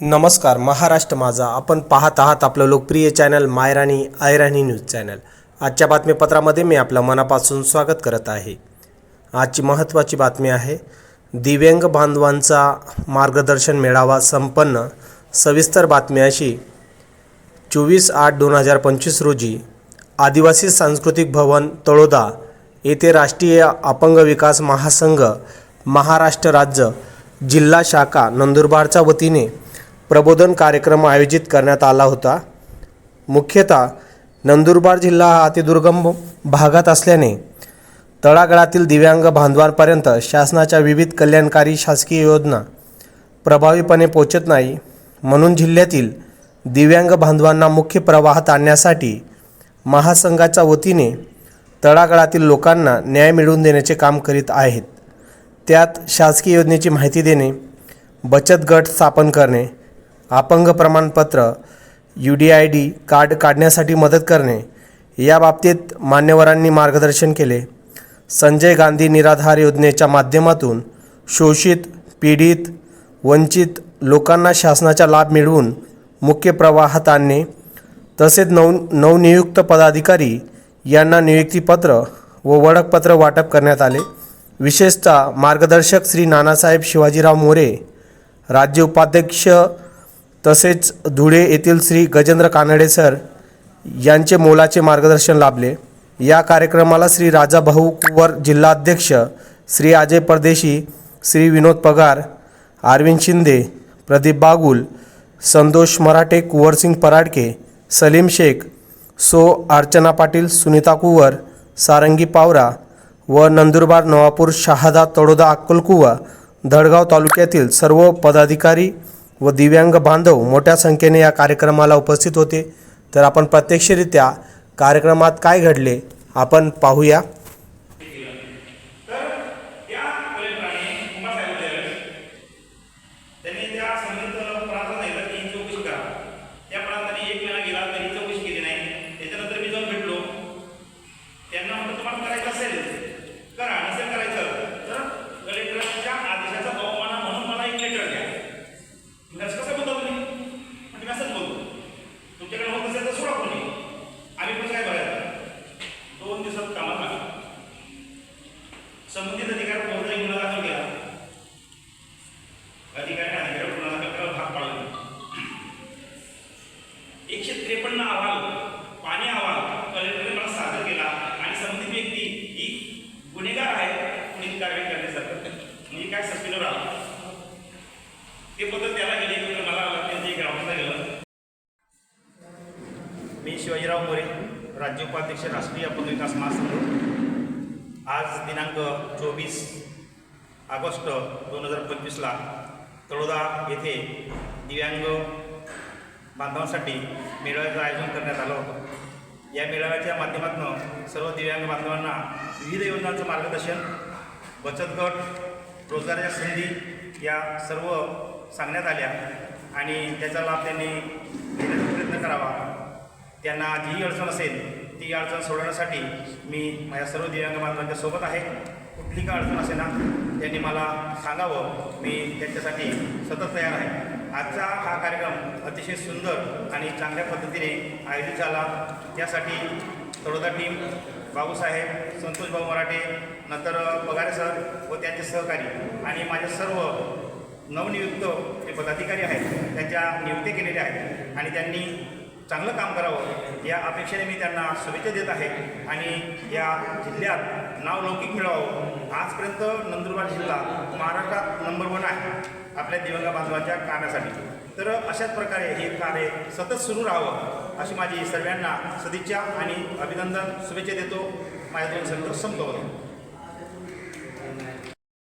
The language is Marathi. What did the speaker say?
नमस्कार महाराष्ट्र माझा. आपण पाहत आहात आपलं लोकप्रिय चॅनल मायराणी आयराणी न्यूज चॅनल. आजच्या बातमीपत्रामध्ये मी आपलं मनापासून स्वागत करत आहे. आजची महत्त्वाची बातमी आहे दिव्यांग बांधवांचा मार्गदर्शन मेळावा संपन्न. सविस्तर बातमी अशी चोवीस आठ दोन हजार पंचवीस रोजी आदिवासी सांस्कृतिक भवन तळोदा येथे राष्ट्रीय अपंग विकास महासंघ महाराष्ट्र राज्य जिल्हा शाखा नंदुरबारच्या वतीने प्रबोधन कार्यक्रम आयोजित करण्यात आला होता. मुख्यतः नंदुरबार जिल्हा हा अतिदुर्गम भागात असल्याने तळागाळातील दिव्यांग बांधवांपर्यंत शासनाच्या विविध कल्याणकारी शासकीय योजना प्रभावीपणे पोचत नाही. म्हणून जिल्ह्यातील दिव्यांग बांधवांना मुख्य प्रवाहात आणण्यासाठी महासंघाच्या वतीने तळागाळातील लोकांना न्याय मिळवून देण्याचे काम करीत आहेत. त्यात शासकीय योजनेची माहिती देणे बचत गट स्थापन करणे अपंग प्रमाणपत्र U D I D card काढण्यासाठी मदत करणे या बाबतीत मान्यवरांनी मार्गदर्शन केले. संजय गांधी निराधार योजनेच्या माध्यमातून शोषित पीडित वंचित लोकांना शासनाचा लाभ मिळवून मुख्य प्रवाहात आणणे तसेच नव नवनियुक्त पदाधिकारी यांना नियुक्तीपत्र व ओळखपत्र वाटप करण्यात आले. विशेषतः मार्गदर्शक श्री नानासाहेब शिवाजीराव मोरे राज्य उपाध्यक्ष तसेच धुळे येथील श्री गजेंद्र कानडे सर यांचे मोलाचे मार्गदर्शन लाभले. या कार्यक्रमाला श्री राजा भाऊ कुंवर जिल्हाध्यक्ष श्री अजय परदेशी श्री विनोद पगार अरविंद शिंदे प्रदीप बागुल संतोष मराठे कुंवरसिंग पराडके सलीम शेख सो अर्चना पाटील सुनीता कुंवर सारंगी पावरा व नंदुरबार नवापूर शहादा तळोदा अक्कलकुवा धडगाव तालुक्यातील सर्व पदाधिकारी व दिव्यांग बांधव मोठ्या संख्येने या कार्यक्रमाला उपस्थित होते. तर आपण प्रत्यक्षरित्या कार्यक्रमात काय घडले आपण पाहूया त्या कलेक्टराने उमासाहेब त्यावेळेस त्यांनी त्या संबंधित प्रांतात सांगितलं की ही चौकशी करा त्या प्रांताने एक महिना गेला तरी चौकशी केली नाही त्याच्यानंतर मी जाऊन भेटलो त्यांना म्हटलं तुम्हाला करायचं असेल करा नसेल करायचं तर कलेक्टरच्या आदेशाचा अवमाना म्हणून मला एक लेटर द्या मी असं कसं बोलतो तुम्ही म्हणजे मी असंच बोलतो तुमच्याकडे होत असेल तर सोडा कोणी आम्ही पण काय बघायचं दोन दिवसात कामात लागलो संबंधित अधिकार कोणताही गुन्हा दाखल केला अधिकारी अधिकार गुन्हा दाखल करायला भाग पाडला एकशे त्रेपन्न अहवाल पाणी अहवाल कलेक्टरने मला सादर केला आणि संबंधित व्यक्ती ही गुन्हेगार आहे पुढील कारवाई करण्यासारखं म्हणजे काय सस्पेंडर आला ते पत्र त्याला गेले तर मला आला त्यांचं एक ग्रामसभा गेलं. मी शिवाजीराव मोरे राज्य उपाध्यक्ष राष्ट्रीय अपंग विकास महासंघ. आज दिनांक चोवीस ऑगस्ट दोन हजार पंचवीसला तळोदा येथे दिव्यांग बांधवांसाठी मेळाव्याचं आयोजन करण्यात आलं होतं. या मेळाव्याच्या माध्यमातून सर्व दिव्यांग बांधवांना विविध योजनांचं मार्गदर्शन बचत गट रोजगाराच्या संधी या सर्व सांगण्यात आल्या आणि त्याचा लाभ त्यांनी घेण्याचा प्रयत्न करावा. त्यांना जी अडचण असेल ती अडचण सोडवण्यासाठी मी माझ्या सर्व दिव्यांग बांधवांच्या सोबत आहे. कुठली का अडचण असेल ना त्यांनी मला सांगावं. मी त्यांच्यासाठी सतत तयार आहे. आजचा हा कार्यक्रम अतिशय सुंदर आणि चांगल्या पद्धतीने आयोजित झाला. त्यासाठी तळोदा टीम बाबूसाहेब संतोष भाऊ मराठे नंतर पगारे सर व त्यांचे सहकारी आणि माझे सर्व नवनियुक्त जे पदाधिकारी आहेत त्यांच्या नियुक्ती केलेल्या आहेत. आणि त्यांनी चांगलं काम करावं. या अपेक्षेने मी त्यांना शुभेच्छा देत आहे आणि या जिल्ह्यात नाव लौकिक मिळावं आजपर्यंत नंदुरबार जिल्हा महाराष्ट्रात नंबर वन आहे आपल्या दिवंगत बांधवांच्या कामासाठी. तर अशाच प्रकारे हे कार्य सतत सुरू राहावं अशी माझी सर्वांना सदिच्छा आणि अभिनंदन शुभेच्छा देतो. माझ्या दोन शब्द संपवतो.